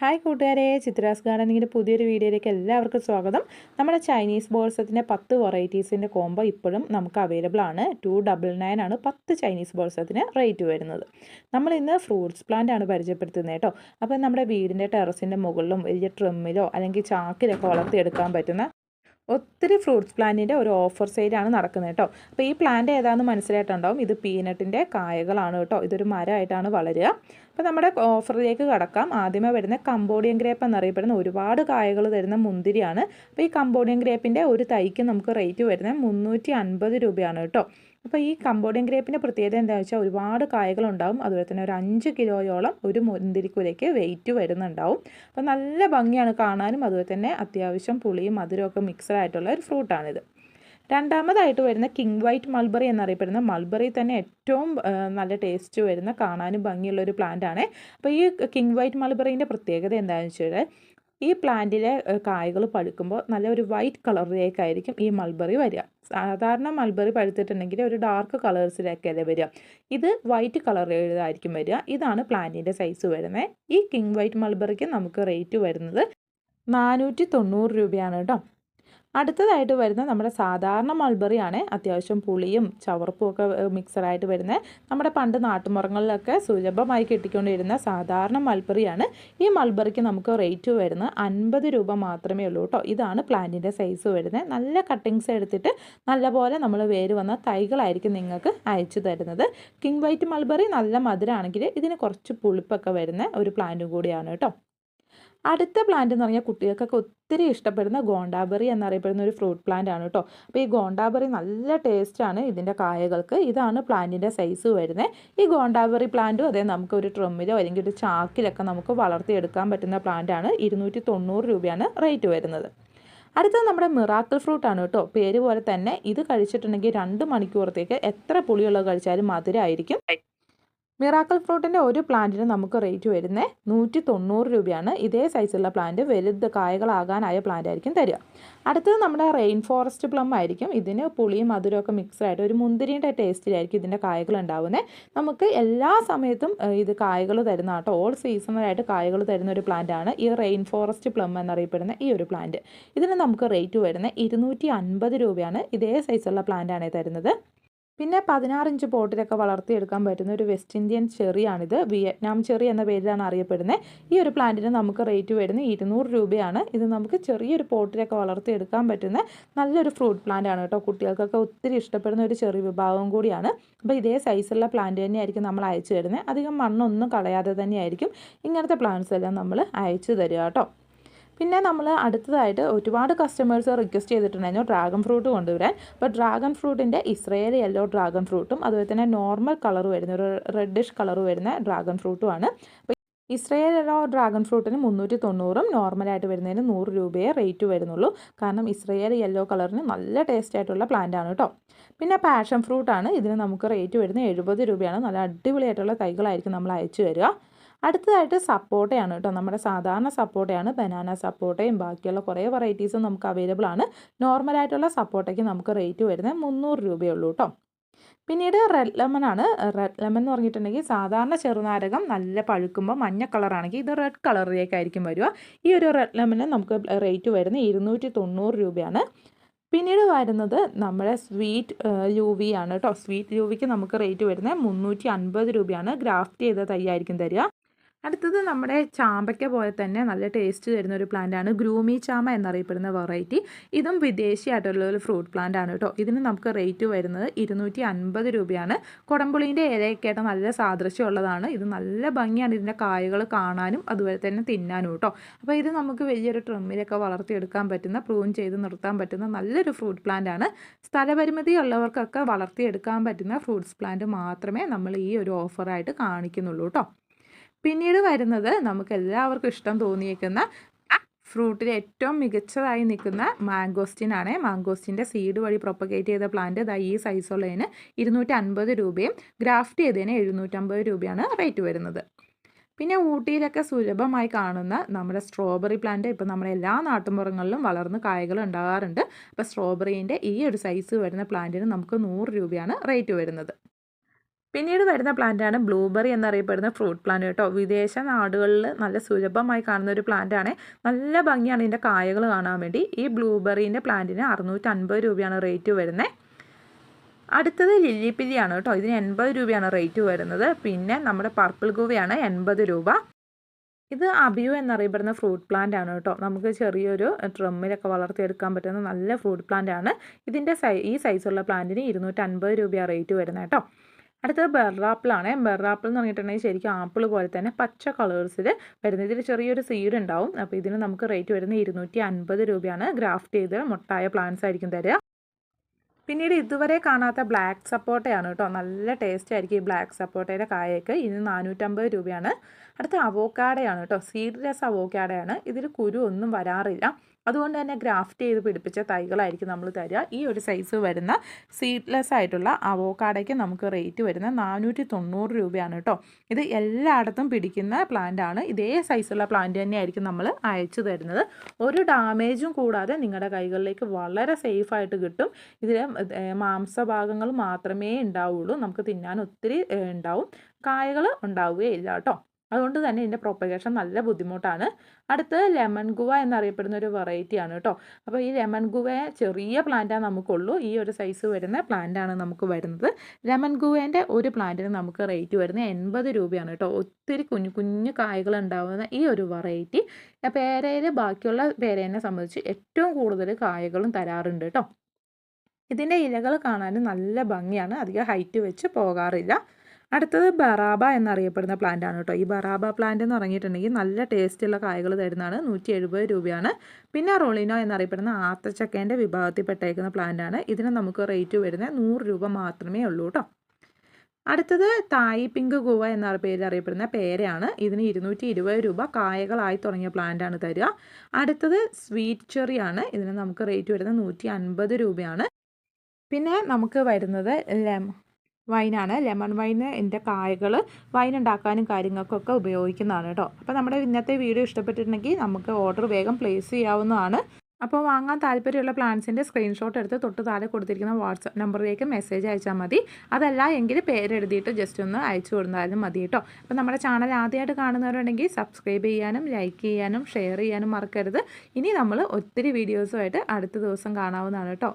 Hi കൂട്ടുകാരെ. ചിത്രാസ് ഗാർഡനിങ്ങിന്റെ പുതിയൊരു വീഡിയോയിലേക്ക് എല്ലാവർക്കും സ്വാഗതം. നമ്മുടെ ചൈനീസ് ബോൾസത്തിന്റെ പത്ത് വെറൈറ്റീസിന്റെ കോംബോ ഇപ്പോഴും നമുക്ക് അവൈലബിൾ ആണ്. ടു ഡബിൾ നയൻ ആണ് പത്ത് ചൈനീസ് ബോൾസത്തിന് റേറ്റ് വരുന്നത്. നമ്മൾ ഇന്ന് ഫ്രൂട്ട്സ് പ്ലാന്റ് ആണ് പരിചയപ്പെടുത്തുന്നത് കേട്ടോ. അപ്പോൾ നമ്മുടെ വീടിന്റെ ടെറസിന്റെ മുകളിലും വലിയ ട്രിമ്മിലോ അല്ലെങ്കിൽ ചാക്കിലൊക്കെ വളർത്തിയെടുക്കാൻ പറ്റുന്ന ഒത്തിരി ഫ്രൂട്ട്സ് പ്ലാന്റിന്റെ ഒരു ഓഫർ സെയിലാണ് നടക്കുന്നത് കേട്ടോ. അപ്പോൾ ഈ പ്ലാന്റ് ഏതാണെന്ന് മനസ്സിലായിട്ടുണ്ടാവും? ഇത് പീനട്ടിന്റെ കായകളാണ് കേട്ടോ. ഇതൊരു മരമായിട്ടാണ് വളരുക. അപ്പോൾ നമ്മുടെ ഓഫറിലേക്ക് കടക്കാം. ആദ്യമേ വരുന്ന കമ്പോഡിയൻ ഗ്രേപ്പ് എന്നറിയപ്പെടുന്ന ഒരുപാട് കായകൾ തരുന്ന മുന്തിരിയാണ്. അപ്പോൾ ഈ കമ്പോഡിയൻ ഗ്രേപ്പിന്റെ ഒരു തൈക്ക് നമുക്ക് റേറ്റ് വരുന്നത് മുന്നൂറ്റി അൻപത് രൂപയാണ് കേട്ടോ. അപ്പോൾ ഈ കമ്പോഡിയൻ ഗ്രേപ്പിന്റെ പ്രത്യേകത എന്താണെന്ന് വെച്ചാൽ ഒരുപാട് കായകളുണ്ടാവും അതുപോലെ തന്നെ ഒരു അഞ്ച് കിലോയോളം ഒരു മുന്തിരിക്കുലയ്ക്ക് വെയിറ്റ് വരുന്നുണ്ടാവും. അപ്പോൾ നല്ല ഭംഗിയാണ് കാണാനും. അതുപോലെ തന്നെ അത്യാവശ്യം പുളിയും മധുരമൊക്കെ മിക്സഡായിട്ടുള്ള ഒരു ഫ്രൂട്ടാണിത് രണ്ടാമതായിട്ട് വരുന്ന കിങ് വൈറ്റ് മൾബറി എന്നറിയപ്പെടുന്ന മൾബറി തന്നെ ഏറ്റവും നല്ല ടേസ്റ്റ് വരുന്ന കാണാനും ഭംഗിയുള്ള ഒരു പ്ലാന്റ് ആണ് അപ്പോൾ ഈ കിങ് വൈറ്റ് മൾബറീന്റെ പ്രത്യേകത എന്താണെന്ന് വെച്ചാൽ ഈ പ്ലാന്റിലെ കായകൾ പഴുക്കുമ്പോൾ നല്ല ഒരു വൈറ്റ് കളറിലേക്കായിരിക്കും ഈ മൾബറി വരിക. സാധാരണ മൾബറി പഴുത്തിട്ടുണ്ടെങ്കിൽ ഒരു ഡാർക്ക് കളേഴ്സിലേക്കല്ലേ വരിക. ഇത് വൈറ്റ് കളറിലായിരിക്കും വരിക. ഇതാണ് പ്ലാന്റിന്റെ സൈസ് വരുന്നത്. ഈ കിങ് വൈറ്റ് മൾബറിക്ക് നമുക്ക് റേറ്റ് വരുന്നത് നാനൂറ്റി തൊണ്ണൂറ് രൂപയാണ് കേട്ടോ. അടുത്തതായിട്ട് വരുന്ന നമ്മുടെ സാധാരണ മൾബറിയാണ് അത്യാവശ്യം പുളിയും ചവർപ്പും ഒക്കെ മിക്സഡായിട്ട് വരുന്നത് നമ്മുടെ പണ്ട് നാട്ടുമുറങ്ങളിലൊക്കെ സുലഭമായി കിട്ടിക്കൊണ്ടിരുന്ന സാധാരണ മൾബറിയാണ് ഈ മൾബറിക്ക് നമുക്ക് റേറ്റ് വരുന്നത് അൻപത് രൂപ മാത്രമേ ഉള്ളൂ കേട്ടോ. ഇതാണ് പ്ലാന്റിന്റെ സൈസ് വരുന്നത്. നല്ല കട്ടിങ്സ് എടുത്തിട്ട് നല്ലപോലെ നമ്മൾ വേര് വന്ന തൈകളായിരിക്കും നിങ്ങൾക്ക് അയച്ചു തരുന്നത്. കിങ് വൈറ്റ് മൾബറി നല്ല മധുരമാണെങ്കിൽ ഇതിന് കുറച്ച് പുളിപ്പൊക്കെ വരുന്ന ഒരു പ്ലാന്റും കൂടിയാണ് കേട്ടോ. അടുത്ത പ്ലാന്റ് എന്ന് പറഞ്ഞാൽ കുട്ടികൾക്കൊക്കെ ഒത്തിരി ഇഷ്ടപ്പെടുന്ന ഗോണ്ടാബെറി എന്നറിയപ്പെടുന്ന ഒരു ഫ്രൂട്ട് പ്ലാന്റ് ആണ് കേട്ടോ അപ്പോൾ ഈ ഗോണ്ടാബെറി നല്ല ടേസ്റ്റാണ് ഇതിന്റെ കായകൾക്ക്. ഇതാണ് പ്ലാന്റിന്റെ സൈസ് വരുന്നത് ഈ ഗോണ്ടാബെറി പ്ലാന്റും അതേ നമുക്ക് ഒരു ട്രമ്മിലോ അല്ലെങ്കിൽ ഒരു ചാക്കിലൊക്കെ നമുക്ക് വളർത്തിയെടുക്കാൻ പറ്റുന്ന പ്ലാന്റാണ് ഇരുന്നൂറ്റി തൊണ്ണൂറ് രൂപയാണ് റേറ്റ് വരുന്നത്. അടുത്തത് നമ്മുടെ മിറാക്കിൾ ഫ്രൂട്ട് ആണ് കേട്ടോ പേര് പോലെ തന്നെ ഇത് കഴിച്ചിട്ടുണ്ടെങ്കിൽ രണ്ട് മണിക്കൂറത്തേക്ക് എത്ര പുളിയുള്ളത് കഴിച്ചാലും മധുരമായിരിക്കും മിറാക്കൽ ഫ്രൂട്ടിന്റെ ഒരു പ്ലാന്റിന് നമുക്ക് റേറ്റ് വരുന്നത് നൂറ്റി തൊണ്ണൂറ് രൂപയാണ്. ഇതേ സൈസുള്ള പ്ലാന്റ് വലുത് കായകളാകാനായ പ്ലാന്റ് ആയിരിക്കും തരിക. അടുത്തത് നമ്മുടെ റെയിൻ ഫോറസ്റ്റ് പ്ലം ആയിരിക്കും. ഇതിന് പുളിയും മധുരമൊക്കെ ഒക്കെ ആയിട്ട് ഒരു മുന്തിരിയുടെ ടേസ്റ്റിലായിരിക്കും ഇതിന്റെ കായകൾ ഉണ്ടാവുന്നത് നമുക്ക് എല്ലാ സമയത്തും ഇത് കായകൾ തരുന്ന കേട്ടോ ഓൾ സീസണലായിട്ട് കായകൾ തരുന്ന ഒരു പ്ലാന്റ് ആണ് ഈ റെയിൻ ഫോറസ്റ്റ് പ്ലം എന്നറിയപ്പെടുന്ന ഈ ഒരു പ്ലാന്റ് ഇതിന് നമുക്ക് റേറ്റ് വരുന്നത് ഇരുന്നൂറ്റി രൂപയാണ്. ഇതേ സൈസുള്ള പ്ലാന്റ് ആണ് തരുന്നത്. പിന്നെ പതിനാറിഞ്ച് പോട്ടിലൊക്കെ വളർത്തിയെടുക്കാൻ പറ്റുന്ന ഒരു വെസ്റ്റ് ഇന്ത്യൻ ചെറിയാണിത്. വിയറ്റ്നാം ചെറി എന്ന പേരിലാണ് അറിയപ്പെടുന്നത്. ഈ ഒരു പ്ലാന്റിന് നമുക്ക് റേറ്റ് വരുന്നത് ഇരുന്നൂറ് രൂപയാണ്. ഇത് നമുക്ക് ചെറിയൊരു പോട്ടിലൊക്കെ വളർത്തിയെടുക്കാൻ പറ്റുന്ന നല്ലൊരു ഫ്രൂട്ട് പ്ലാന്റ് ആണ് കേട്ടോ. കുട്ടികൾക്കൊക്കെ ഒത്തിരി ഇഷ്ടപ്പെടുന്ന ഒരു ചെറിയ വിഭാഗം കൂടിയാണ്. അപ്പോൾ ഇതേ സൈസുള്ള പ്ലാന്റ് തന്നെയായിരിക്കും നമ്മൾ അയച്ചു തരുന്നത്. അധികം മണ്ണൊന്നും കളയാതെ തന്നെയായിരിക്കും ഇങ്ങനത്തെ പ്ലാന്റ്സ് എല്ലാം നമ്മൾ അയച്ചു തരിക കേട്ടോ. പിന്നെ നമ്മൾ അടുത്തതായിട്ട് ഒരുപാട് കസ്റ്റമേഴ്സ് റിക്വസ്റ്റ് ചെയ്തിട്ടുണ്ടായിരുന്നു ഡ്രാഗൺ ഫ്രൂട്ട് കൊണ്ടുവരാൻ. അപ്പോൾ ഡ്രാഗൺ ഫ്രൂട്ടിന്റെ ഇസ്രയേൽ യെല്ലോ ഡ്രാഗൺ ഫ്രൂട്ടും അതുപോലെ തന്നെ നോർമൽ കളർ വരുന്ന ഒരു റെഡിഷ് കളർ വരുന്ന ഡ്രാഗൺ ഫ്രൂട്ടുമാണ് ഇസ്രയേൽ യെല്ലോ ഡ്രാഗൺ ഫ്രൂട്ടിന് മുന്നൂറ്റി തൊണ്ണൂറും നോർമലായിട്ട് വരുന്നതിന് നൂറ് രൂപയെ റേറ്റ് വരുന്നുള്ളൂ. കാരണം ഇസ്രയേൽ യെല്ലോ കളറിന് നല്ല ടേസ്റ്റ് ആയിട്ടുള്ള പ്ലാന്റ് ആണ് കേട്ടോ പിന്നെ പാഷൻ ഫ്രൂട്ടാണ് ഇതിന് നമുക്ക് റേറ്റ് വരുന്നത് എഴുപത് രൂപയാണ്. നല്ല അടിപൊളിയായിട്ടുള്ള തൈകളായിരിക്കും നമ്മൾ അയച്ചു തരിക. അടുത്തതായിട്ട് സപ്പോട്ടയാണ് കേട്ടോ. നമ്മുടെ സാധാരണ സപ്പോട്ടയാണ് ബനാന സപ്പോട്ടയും ബാക്കിയുള്ള കുറേ വെറൈറ്റീസും നമുക്ക് അവൈലബിൾ ആണ്. നോർമലായിട്ടുള്ള സപ്പോട്ടയ്ക്ക് നമുക്ക് റേറ്റ് വരുന്നത് മുന്നൂറ് രൂപയേ ഉള്ളൂ കേട്ടോ. പിന്നീട് റെഡ് ലെമൺ ആണ്. റെഡ് ലെമൺ എന്ന് പറഞ്ഞിട്ടുണ്ടെങ്കിൽ സാധാരണ ചെറുനാരകം നല്ല പഴുക്കുമ്പോൾ മഞ്ഞ കളറാണെങ്കിൽ ഇത് റെഡ് കളറിലേക്കായിരിക്കും വരിക. ഈ ഒരു റെഡ് ലെമണ് നമുക്ക് റേറ്റ് വരുന്നത് ഇരുന്നൂറ്റി തൊണ്ണൂറ് രൂപയാണ്. പിന്നീട് വരുന്നത് നമ്മുടെ സ്വീറ്റ് യൂവി ആണ് കേട്ടോ. സ്വീറ്റ് യൂവിക്ക് നമുക്ക് റേറ്റ് വരുന്നത് മുന്നൂറ്റി അൻപത് രൂപയാണ്. ഗ്രാഫ്റ്റ് ചെയ്ത തൈയായിരിക്കും തരിക. അടുത്തത് നമ്മുടെ ചാമ്പയ്ക്ക പോലെ തന്നെ നല്ല ടേസ്റ്റ് തരുന്ന ഒരു പ്ലാന്റ് ആണ്. ഗ്രൂമി ചാമ എന്നറിയപ്പെടുന്ന വെറൈറ്റി ഇതും വിദേശിയായിട്ടുള്ള ഒരു ഫ്രൂട്ട് പ്ലാന്റ് ആണ് കേട്ടോ. ഇതിന് നമുക്ക് റേറ്റ് വരുന്നത് ഇരുന്നൂറ്റി അൻപത് രൂപയാണ് കുടംപുളീന്റെ ഇലയൊക്കെയായിട്ട് നല്ല സാദൃശ്യമുള്ളതാണ്. ഇത് നല്ല ഭംഗിയാണ് ഇതിന്റെ കായകൾ കാണാനും അതുപോലെ തന്നെ തിന്നാനും കേട്ടോ. അപ്പോൾ ഇത് നമുക്ക് വലിയൊരു ട്രിമ്മിലൊക്കെ വളർത്തിയെടുക്കാൻ പറ്റുന്ന പ്രൂൺ ചെയ്ത് നിർത്താൻ പറ്റുന്ന നല്ലൊരു ഫ്രൂട്ട് പ്ലാന്റ് ആണ്. സ്ഥലപരിമിതി ഉള്ളവർക്കൊക്കെ വളർത്തിയെടുക്കാൻ പറ്റുന്ന ഫ്രൂട്ട്സ് പ്ലാന്റ് മാത്രമേ നമ്മൾ ഈ ഒരു ഓഫറായിട്ട് കാണിക്കുന്നുള്ളൂ കേട്ടോ. പിന്നീട് വരുന്നത് നമുക്ക് എല്ലാവർക്കും ഇഷ്ടം തോന്നിയേക്കുന്ന ഫ്രൂട്ടിൽ ഏറ്റവും മികച്ചതായി നിൽക്കുന്ന മാംഗോസ്റ്റിൻ ആണ് മാംഗോസ്റ്റിന്റെ സീഡ് വഴി പ്രൊപ്പഗേറ്റ് ചെയ്ത പ്ലാന്റ് ഇതാ ഈ സൈസുള്ളതിന് ഇരുന്നൂറ്റി അൻപത് രൂപയും ഗ്രാഫ്റ്റ് ചെയ്തതിന് എഴുന്നൂറ്റമ്പത് രൂപയാണ് റേറ്റ് വരുന്നത്. പിന്നെ ഊട്ടിയിലൊക്കെ സുലഭമായി കാണുന്ന നമ്മുടെ സ്ട്രോബെറി പ്ലാന്റ് ഇപ്പോൾ നമ്മുടെ എല്ലാ നാട്ടുമ്പുറങ്ങളിലും വളർന്ന് കായകൾ ഉണ്ടാകാറുണ്ട്. അപ്പോൾ സ്ട്രോബെറീന്റെ ഈ ഒരു സൈസ് വരുന്ന പ്ലാന്റിന് നമുക്ക് നൂറ് രൂപയാണ് റേറ്റ് വരുന്നത്. പിന്നീട് വരുന്ന പ്ലാന്റാണ് ബ്ലൂബെറി എന്നറിയപ്പെടുന്ന ഫ്രൂട്ട് പ്ലാന്റ് കേട്ടോ. വിദേശ നാടുകളിൽ നല്ല സുലഭമായി കാണുന്ന ഒരു പ്ലാന്റാണ് നല്ല ഭംഗിയാണ് ഇതിന്റെ കായകൾ കാണാൻ വേണ്ടി. ഈ ബ്ലൂബെറീന്റെ പ്ലാന്റിന് അറുന്നൂറ്റൻപത് രൂപയാണ് റേറ്റ് വരുന്നത് അടുത്തത് ലില്ലിപ്പില്ലിയാണ് കേട്ടോ. ഇതിന് എൺപത് രൂപയാണ് റേറ്റ് വരുന്നത്. പിന്നെ നമ്മുടെ പർപ്പിൾ ഗോവയാണ് എൺപത് രൂപ. ഇത് അബിയു എന്നറിയപ്പെടുന്ന ഫ്രൂട്ട് പ്ലാന്റ് ആണ് കേട്ടോ. നമുക്ക് ചെറിയൊരു ഡ്രമ്മിലൊക്കെ വളർത്തിയെടുക്കാൻ പറ്റുന്ന നല്ല ഫ്രൂട്ട് പ്ലാന്റ് ആണ്. ഇതിന്റെ സൈ ഈ സൈസുള്ള പ്ലാന്റിന് ഇരുന്നൂറ്റൻപത് രൂപയാണ് റേറ്റ് വരുന്നത് കേട്ടോ. അടുത്തത് ബെറാപ്പിളാണ് ബെറാപ്പിൾ എന്ന് പറഞ്ഞിട്ടുണ്ടെങ്കിൽ ശരിക്കും ആപ്പിൾ പോലെ തന്നെ പച്ച കളേഴ്സിൽ വരുന്ന ഇതിൽ ചെറിയൊരു സീഡ് ഉണ്ടാവും. അപ്പോൾ ഇതിന് നമുക്ക് റേറ്റ് വരുന്ന ഇരുന്നൂറ്റി അൻപത് രൂപയാണ്. ഗ്രാഫ്റ്റ് ചെയ്ത് മുട്ടായ പ്ലാന്റ്സ് ആയിരിക്കും തരിക. പിന്നീട് ഇതുവരെ കാണാത്ത ബ്ലാക്ക് സപ്പോട്ടയാണ് കേട്ടോ. നല്ല ടേസ്റ്റ് ആയിരിക്കും ഈ ബ്ലാക്ക് സപ്പോട്ടയുടെ കായയൊക്കെ. ഇതിന് നാനൂറ്റമ്പത് രൂപയാണ്. അടുത്ത അവോക്കാടയാണ് കേട്ടോ. സീഡ്ലെസ് അവോക്കാടയാണ് ഇതിൽ കുരു ഒന്നും വരാറില്ല. അതുകൊണ്ട് തന്നെ ഗ്രാഫ്റ്റ് ചെയ്ത് പിടിപ്പിച്ച തൈകളായിരിക്കും നമ്മൾ തരിക. ഈ ഒരു സൈസ് വരുന്ന സീഡ്ലെസ് ആയിട്ടുള്ള അവോക്കാടയ്ക്ക് നമുക്ക് റേറ്റ് വരുന്ന നാനൂറ്റി തൊണ്ണൂറ് രൂപയാണ് കേട്ടോ. ഇത് എല്ലായിടത്തും പിടിക്കുന്ന പ്ലാന്റ് ആണ്. ഇതേ സൈസുള്ള പ്ലാന്റ് തന്നെയായിരിക്കും നമ്മൾ അയച്ചു തരുന്നത്. ഒരു ഡാമേജും കൂടാതെ നിങ്ങളുടെ കൈകളിലേക്ക് വളരെ സേഫായിട്ട് കിട്ടും. ഇതിൽ മാംസഭാഗങ്ങൾ മാത്രമേ ഉണ്ടാവുള്ളൂ. നമുക്ക് തിന്നാൻ ഒത്തിരി ഉണ്ടാവും. കായകൾ ഉണ്ടാവുകയില്ല കേട്ടോ. അതുകൊണ്ട് തന്നെ ഇതിന്റെ പ്രൊപ്പഗേഷൻ നല്ല ബുദ്ധിമുട്ടാണ്. അടുത്ത് ലെമൺ ഗുവ എന്നറിയപ്പെടുന്ന ഒരു വെറൈറ്റിയാണ് കേട്ടോ അപ്പോൾ ഈ ലെമൺ ഗുവ ചെറിയ പ്ലാന്റാണ് നമുക്കുള്ളൂ. ഈ ഒരു സൈസ് വരുന്ന പ്ലാന്റാണ് നമുക്ക് വരുന്നത്. ലെമൺ ഗുവേന്റെ ഒരു പ്ലാന്റിന് നമുക്ക് റേറ്റ് വരുന്നത് എൺപത് രൂപയാണ് കേട്ടോ ഒത്തിരി കുഞ്ഞു കുഞ്ഞു കായകൾ ഉണ്ടാകുന്ന ഈ ഒരു വെറൈറ്റി പേരയിൽ ബാക്കിയുള്ള പേരേനെ സംബന്ധിച്ച് ഏറ്റവും കൂടുതൽ കായകളും തരാറുണ്ട് കേട്ടോ ഇതിന്റെ ഇലകൾ കാണാനും നല്ല ഭംഗിയാണ്. അധികം ഹൈറ്റ് വെച്ച് പോകാറില്ല. അടുത്തത് ബറാബ എന്നറിയപ്പെടുന്ന പ്ലാന്റ് ആണ് കേട്ടോ ഈ ബറാബ പ്ലാന്റ് എന്ന് പറഞ്ഞിട്ടുണ്ടെങ്കിൽ നല്ല ടേസ്റ്റുള്ള കായകൾ തരുന്നതാണ്. നൂറ്റി എഴുപത് രൂപയാണ്. പിന്നെ റോളിനോ എന്നറിയപ്പെടുന്ന ആത്തച്ചക്കേന്റെ വിഭാഗത്തിൽപ്പെട്ടേക്കുന്ന പ്ലാന്റ് ആണ്. ഇതിന് നമുക്ക് റേറ്റ് വരുന്നത് നൂറ് രൂപ മാത്രമേ ഉള്ളൂ കേട്ടോ അടുത്തത് തായി പിങ്ക് ഗുവ എന്ന പേരിൽ അറിയപ്പെടുന്ന പേരയാണ്. ഇതിന് ഇരുന്നൂറ്റി ഇരുപത് രൂപ കായകളായി തുടങ്ങിയ പ്ലാന്റ് ആണ് തരിക. അടുത്തത് സ്വീറ്റ് ചെറി ആണ് ഇതിന് നമുക്ക് റേറ്റ് വരുന്നത് നൂറ്റി അൻപത് രൂപയാണ്. പിന്നെ നമുക്ക് വരുന്നത് ലെമൺ വൈനാണ്. ലെമൺ വൈന് എന്റെ കായകൾ വൈൻ ഉണ്ടാക്കാനും കാര്യങ്ങൾക്കൊക്കെ ഉപയോഗിക്കുന്നതാണ് കേട്ടോ അപ്പോൾ നമ്മുടെ ഇന്നത്തെ വീഡിയോ ഇഷ്ടപ്പെട്ടിട്ടുണ്ടെങ്കിൽ നമുക്ക് ഓർഡർ വേഗം പ്ലേസ് ചെയ്യാവുന്നതാണ്. അപ്പോൾ വാങ്ങാൻ താല്പര്യമുള്ള പ്ലാൻസിന്റെ സ്ക്രീൻഷോട്ട് എടുത്ത് തൊട്ട് താഴെ കൊടുത്തിരിക്കുന്ന വാട്സപ്പ് നമ്പറിലേക്ക് മെസ്സേജ് അയച്ചാൽ മതി. അതല്ല എങ്കിൽ പേരെഴുതിയിട്ട് ജസ്റ്റ് ഒന്ന് അയച്ചു കൊടുത്താലും മതി കേട്ടോ അപ്പോൾ നമ്മുടെ ചാനൽ ആദ്യമായിട്ട് കാണുന്നവരുണ്ടെങ്കിൽ സബ്സ്ക്രൈബ് ചെയ്യാനും ലൈക്ക് ചെയ്യാനും ഷെയർ ചെയ്യാനും മറക്കരുത്. ഇനി നമ്മൾ ഒത്തിരി വീഡിയോസുമായിട്ട് അടുത്ത ദിവസം കാണാവുന്നതാണ് കേട്ടോ